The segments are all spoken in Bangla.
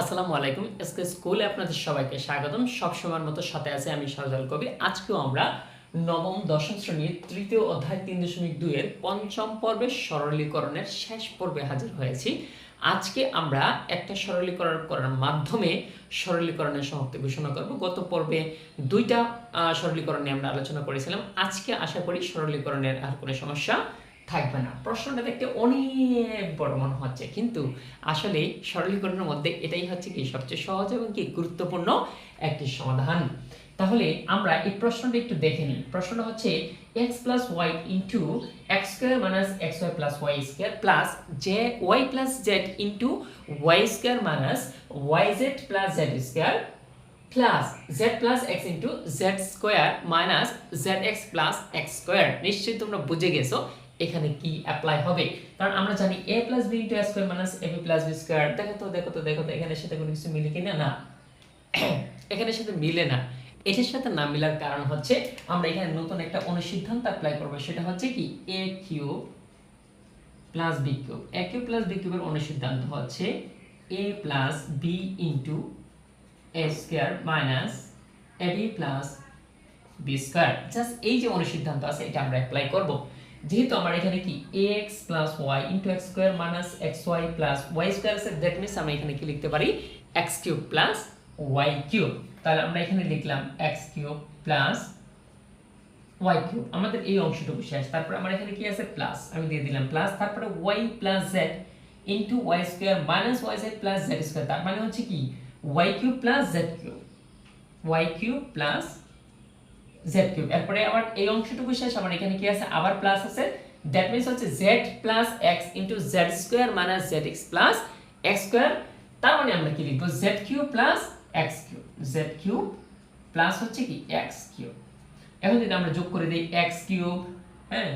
আসসালামু আলাইকুম এসকে স্কুলে আপনাদের সবাইকে স্বাগতম। সবসময়ের মতো সাথে আছে আমি সরজাল কবি আজকেও আমরা নবম, দশম শ্রেণির তৃতীয় অধ্যায় তিন দশমিক দুইয়ের পঞ্চম পর্বের সরলীকরণের শেষ পর্বে হাজির হয়েছি। আজকে আমরা একটা সরলীকরণ করার মাধ্যমে সরলীকরণের সমাপ্তি ঘোষণা করব। গত পর্বে দুইটা সরলীকরণ নিয়ে আমরা আলোচনা করেছিলাম। আজকে আশা করি সরলীকরণের আর কোনো সমস্যা থাকবে না। প্রশ্নটা দেখতে অনেক বড় মনে হচ্ছে। কিন্তু আসলে সরলীকরণের মধ্যে এটাই হচ্ছে কি সবচেয়ে সহজ এবং কি গুরুত্বপূর্ণ একটি সমাধান। তাহলে আমরা এই প্রশ্নটা একটু দেখে নিই। প্রশ্নটা হচ্ছে x plus Y into X square minus X Y plus Y square plus Z Y plus Z into Y square minus Y Z plus Z square plus Z plus X into Z square minus Z X plus X square নিশ্চয়ই তোমরা বুঝে গেছো এখানে কি অ্যাপ্লাই হবে? কারণ আমরা জানি A plus B into square minus A B plus B square দেখো তো দেখো তো দেখো তো এখানে সাথে কোনো কিছু মিলে কিনা? না। এখানে সাথে মিলে না। এটার সাথে না মিলার কারণ হচ্ছে, আমরা এখানে নতুন একটা অনুসিদ্ধান্ত অ্যাপ্লাই করব। সেটা হচ্ছে কি? A cube plus B cube A cube plus B কিউবের অনুসিদ্ধান্ত হচ্ছে A plus B into A square minus A plus B square just এই যে অনুসিদ্ধান্ত আছে, এটা আমরা অ্যাপ্লাই করব। যেহেতু আমার এখানে কি X plus Y into X square minus X Y plus Y square আছে দ্যাট মিনস আমরা এখানে কি লিখতে পারি? X cube plus Y cube তাহলে আমরা এখানে লিখলাম X cube plus Y cube আমাদের এই অংশটুকু শেষ। তারপর আমার এখানে কি আছে? প্লাস আমি দিয়ে দিলাম প্লাস তারপরে Y plus Z into Y square minus Y Z plus Z square তার মানে হচ্ছে কি? Y cube plus Z cube Y cube plus Z cube এরপরে আবার এই অংশটুকু শেষ, আমার এখানে কি আছে? আবার প্লাস আছে। দ্যাট মিন্স হচ্ছে Z plus X into Z square minus Z X plus X square তার মানে আমরা কি লিখব? Z cube plus X cube Z cube plus হচ্ছে কি? এক্স কিউব এখন যদি আমরা যোগ করে দিই এক্স কিউব হ্যাঁ?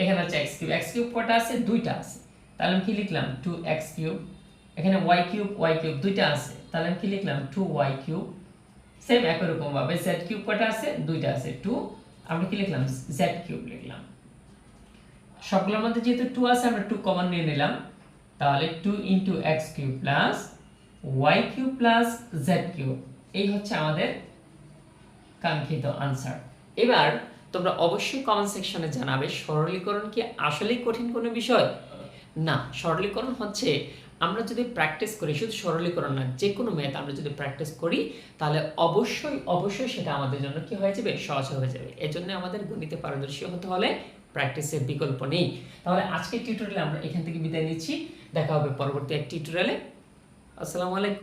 এখানে হচ্ছে এক্স কিউব এক্স কিউব কটা আছে? দুইটা আছে। তাহলে আমি কি লিখলাম? টু এক্স কিউব এখানে ওয়াই কিউব ওয়াই কিউব দুইটা আছে। তাহলে আমি কি লিখলাম? টু ওয়াই কিউব সেম একই রকম ভাবে জেড কিউব কটা আছে? দুইটা আছে। টু আমরা কি লিখলাম? জেড কিউব লিখলাম। সবগুলোর মধ্যে যেহেতু টু আছে, আমরা টু কমন নিয়ে নিলাম। তাহলে two into X cube plus Y cube plus Z cube এই হচ্ছে আমাদের কাঙ্ক্ষিত আনসার এবার তোমরা অবশ্যই কমেন্ট সেকশনে জানাবে, সরলীকরণ কি আসলেই কঠিন কোনো বিষয়? না, সরলীকরণ হচ্ছে আমরা যদি প্র্যাকটিস করি, শুধু সরলীকরণ না যে কোনো ম্যাথ আমরা যদি প্র্যাকটিস করি, তাহলে অবশ্যই অবশ্যই সেটা আমাদের জন্য কি হয়ে যাবে? সহজ হয়ে যাবে। এজন্য আমাদের গণিতে পারদর্শী হতে হলে প্র্যাকটিসের বিকল্প নেই। তাহলে আজকের টিউটোরিয়ালে আমরা এখান থেকে বিদায় নিচ্ছি। দেখা হবে পরবর্তী এক টিউটোরিয়ালে আসসালামু আলাইকুম।